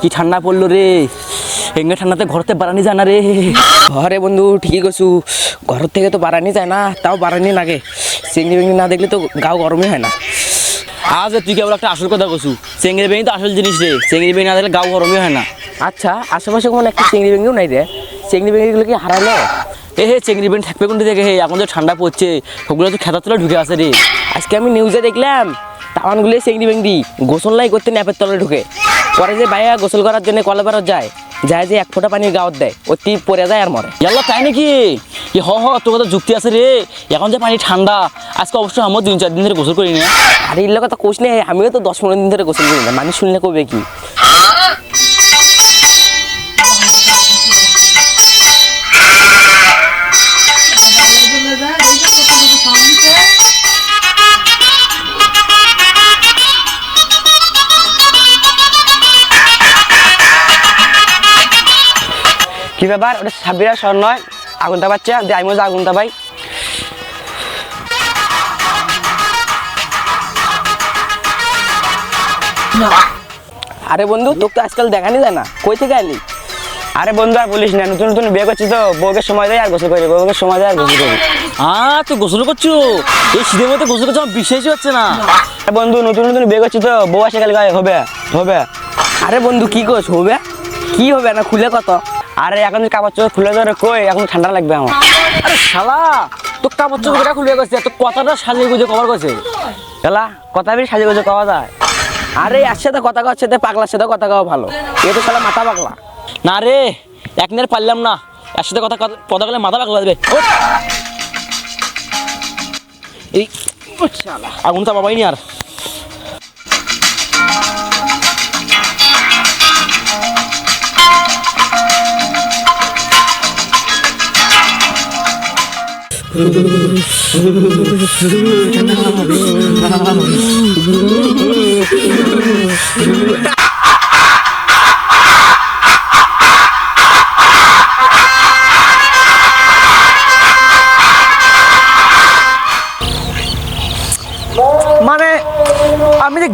কি ঠান্ডা পড়ল রে। এঙ্গে ঠান্ডাতে ঘরতে বাড়ানি যায় না রে। ঘরে বন্ধু, ঠিকই কছু ঘর থেকে তো বাড়ানি যায় না, তাও বাড়ানি লাগে। চিংড়ি বিংড়ি না দেখলে তো গাও গরমই হয় না। আজ তুই কেবল একটা আসল কথা কছু চেঙ্গি বেঙি তো আসল জিনিস রে। চেঙ্গি বেঙি না দেখলে গাও গরমই হয় না। আচ্ছা আশেপাশে কোনো একটা চিংড়ি বিংড়িও নাই রে। চিংড়ি বিংড়িগুলো কি হারালো এ হে চেঙ্গি বেঙি থাকবে কোনটি দেখে হে, এখন তো ঠান্ডা পড়ছে। ওগুলো তো খেতার তলে ঢুকে আছে রে। আজকে আমি নিউজে দেখলাম তাওয়ানগুলো চিংড়ি বিংড়ি। গোসল লাই করতে ন্যাপের তলে ঢুকে। পরে যে ভাইয়া গোসল করার জন্য কলে বেরোত যায় যায় যে এক ফোঁটা পানির গাওয়াত দেয়, অতি পরে যায় আর মরে। ইয়াল্লা, তাই নাকি? ই হ হ, তোর কথা যুক্তি আছে রে। এখন যে পানি ঠান্ডা, আজকে অবশ্যই আমার তিন চার দিন ধরে গোসল করি না আর এর কথা কোষ নেই আমিও তো দশ পনেরো দিন ধরে গোসল করি না। মানুষ শুনলে কবে কি? কি ব্যাপার? ওটা সাবিরা স্বর নয়। আগুনটা পাচ্ছে দিয়ে আমি বলছি আগুনটা পাই। আরে বন্ধু তোকে তো আজকাল দেখানি যায় না। কই থেকে আলি আরে বন্ধু আর বলিস না নতুন নতুন বিয়ে করছি তো। বউকে সময় দেয় আর গোসল করি বউকে সময় দেয় আর গোসল করি আ তুই গোসল করছ? এই শীতের মধ্যে গোসল করছ আমার বিশ্বাসই হচ্ছে না। আরে বন্ধু নতুন নতুন বিয়ে করছি তো। বউ আসে কাল গায়ে হবে হবে। আরে বন্ধু কি করছ হবে? কি হবে? না খুলে কত আরে, এখন কাপড় চোপড় খুলে ধরে কই? এখন ঠান্ডা লাগবে আমার। আরে শালা, তো কাপড় চোখ চোপড় খুলে গেছে তো কথাটা সাজিয়ে গুজে কভার করছে এলা কথা বেশি সাজিয়ে গুজে কওয়া যায়। আরে এর সাথে কথা কওয়ার সাথে পাগলার সাথে কথা কওয়া ভালো। এ তো শালা মাথা পাগলা। না রে এক আর পারলাম না। এর সাথে কথা কথা বলে মাথা পাকলা দেবে। এই আগুন তো বাবাই নি আর মানে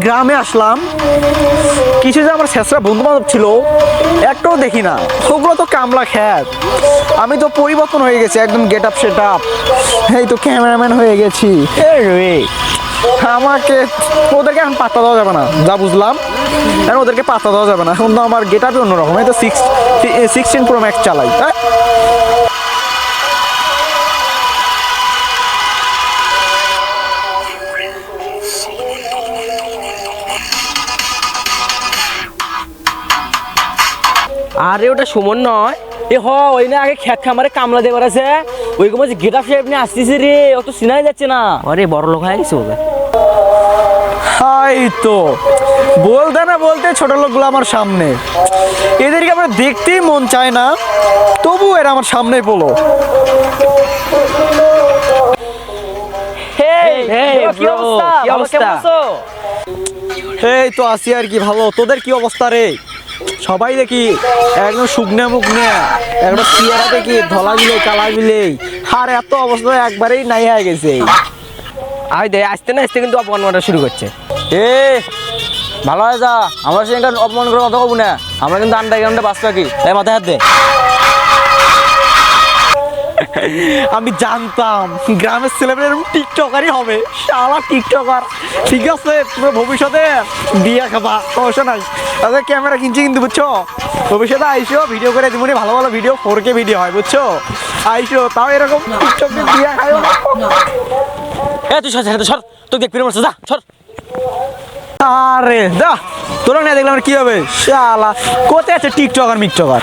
গ্রামে আসলাম। কিছু যে আমার শেষরা বন্ধু বান্ধব ছিল, একটাও দেখি না। ওগুলো তো কামলা খ্যাত। আমি তো পরিবর্তন হয়ে গেছি, একদম গেট আপ সেট আপ এই তো ক্যামেরাম্যান হয়ে গেছি। রে। আমাকে, ওদেরকে এখন পাত্তা দেওয়া যাবে না, যা বুঝলাম। এখন ওদেরকে পাত্তা দেওয়া যাবে না। এখন তো আমার গেট আপই অন্যরকম। এই তো সিক্স সিক্সটিন প্রো ম্যাক্স চালাই। হ্যাঁ আরে ওটা সুমন নয়। এ হ ওই না আগে খেত খামারে কামলা দেবার আছে। ওই কমার গেট আপ শেপ নিয়ে আসতেছে রে অত চিনাই যাচ্ছে না। আরে বড় লোক হয়ে গেছে ওকে হাই তো বলতে না বলতে ছোট লোকগুলো আমার সামনে। এদেরকে আমার দেখতেই মন চায় না তবু এরা আমার সামনে পড়ল? এই তো আসি আর কি ভালো। তোদের কি অবস্থা রে? সবাই দেখি একদম শুকনে মুখনে একদম চেয়ারা দেখি ধলা বিলে কালা বিলে। আর এত অবস্থা একবারেই নাই হয়ে গেছে। আই দে আসতে না আসতে কিন্তু অপমান করা শুরু করছে। এ ভালো হয়ে যা আমার সঙ্গে অপমান করে কথা কব না। আমরা কিন্তু আন্ডারগ্রাউন্ডে বাস থাকি। এই মাথায় হাত দে। আমি জানতাম গ্রামের ছেলেমেয়ে এরকম টিকটকারই হবে। শালা টিকটকার। ঠিক আছে তুমি ভবিষ্যতে বিয়ে খাবা সমস্যা নাই। তাদের ক্যামেরা কিনছি কিন্তু বুঝছ? ভবিষ্যতে আইসো ভিডিও করে দিবনি ভালো ভালো ভিডিও ফোর কে ভিডিও হয় বুঝছ? আইসো তাও এরকম টিকটকে বিয়ে খাইও। না। এ তুই সর সর, সর তুই দেখ ফিরে যা সর। আরে দা তোরা না দেখলাম কি হবে? শালা কোথায় আছে টিকটকার মিকটকার